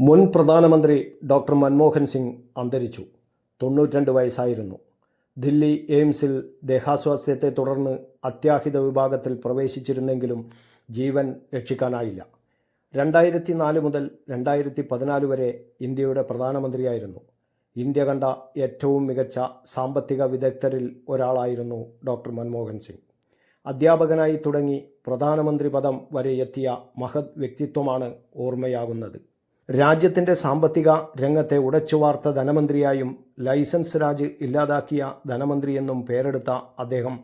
മുൻ പ്രധാനമന്ത്രി ഡോക്ടർ മൻമോഹൻ സിംഗ് അന്തരിച്ചു. തൊണ്ണൂറ്റിരണ്ട് വയസ്സായിരുന്നു. ദില്ലി എയിംസിൽ ദേഹാസ്വാസ്ഥ്യത്തെ തുടർന്ന് അത്യാഹിത വിഭാഗത്തിൽ പ്രവേശിച്ചിരുന്നെങ്കിലും ജീവൻ രക്ഷിക്കാനായില്ല. രണ്ടായിരത്തി നാല് മുതൽ രണ്ടായിരത്തി പതിനാല് വരെ ഇന്ത്യയുടെ പ്രധാനമന്ത്രിയായിരുന്നു. ഇന്ത്യ കണ്ട ഏറ്റവും മികച്ച സാമ്പത്തിക വിദഗ്ധരിൽ ഒരാളായിരുന്നു ഡോക്ടർ മൻമോഹൻ സിംഗ്. അധ്യാപകനായി തുടങ്ങി പ്രധാനമന്ത്രി പദം വരെ എത്തിയ മഹത് വ്യക്തിത്വമാണ് ഓർമ്മയാകുന്നത്. രാജ്യത്തിന്റെ സാമ്പത്തിക രംഗത്തെ ഉടച്ചുവാർത്ത ധനമന്ത്രിയായും ലൈസൻസ് രാജ് ഇല്ലാതാക്കിയ ധനമന്ത്രിയെന്നും പേരെടുത്ത അദ്ദേഹം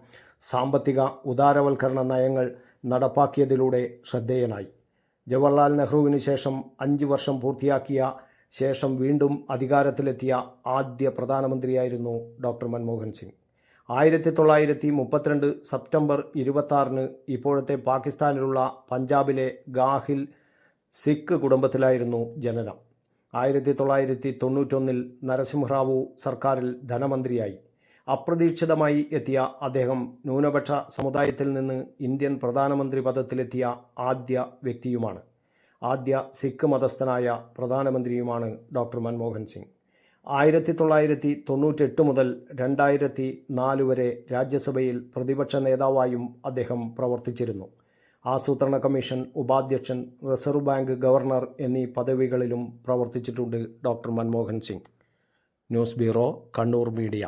സാമ്പത്തിക ഉദാരവൽക്കരണ നയങ്ങൾ നടപ്പാക്കിയതിലൂടെ ശ്രദ്ധേയനായി. ജവഹർലാൽ നെഹ്റുവിന് ശേഷം അഞ്ച് വർഷം പൂർത്തിയാക്കിയ ശേഷം വീണ്ടും അധികാരത്തിലെത്തിയ ആദ്യ പ്രധാനമന്ത്രിയായിരുന്നു ഡോക്ടർ മൻമോഹൻ സിംഗ്. ആയിരത്തി തൊള്ളായിരത്തി മുപ്പത്തിരണ്ട് സെപ്റ്റംബർ ഇരുപത്താറിന് ഇപ്പോഴത്തെ പാകിസ്ഥാനിലുള്ള പഞ്ചാബിലെ ഗാഹിൽ സിഖ് കുടുംബത്തിലായിരുന്നു ജനനം. ആയിരത്തി തൊള്ളായിരത്തി തൊണ്ണൂറ്റൊന്നിൽ നരസിംഹറാവു സർക്കാരിൽ ധനമന്ത്രിയായി. അപ്രതീക്ഷിതമായി എത്തിയ അദ്ദേഹം ന്യൂനപക്ഷ സമുദായത്തിൽ നിന്ന് ഇന്ത്യൻ പ്രധാനമന്ത്രി പദത്തിലെത്തിയ ആദ്യ വ്യക്തിയുമാണ്. ആദ്യ സിഖ് മതസ്ഥനായ പ്രധാനമന്ത്രിയുമാണ് ഡോക്ടർ മൻമോഹൻ സിംഗ്. ആയിരത്തി തൊള്ളായിരത്തി തൊണ്ണൂറ്റെട്ട് മുതൽ രണ്ടായിരത്തി നാല് വരെ രാജ്യസഭയിൽ പ്രതിപക്ഷ നേതാവായും അദ്ദേഹം പ്രവർത്തിച്ചിരുന്നു. ആസൂത്രണ കമ്മീഷൻ ഉപാധ്യക്ഷൻ റിസർവ് ബാങ്ക് ഗവർണർ എന്നീ പദവികളിലും പ്രവർത്തിച്ചിട്ടുണ്ട് doctor Manmohan Singh. News bureau Kannur media.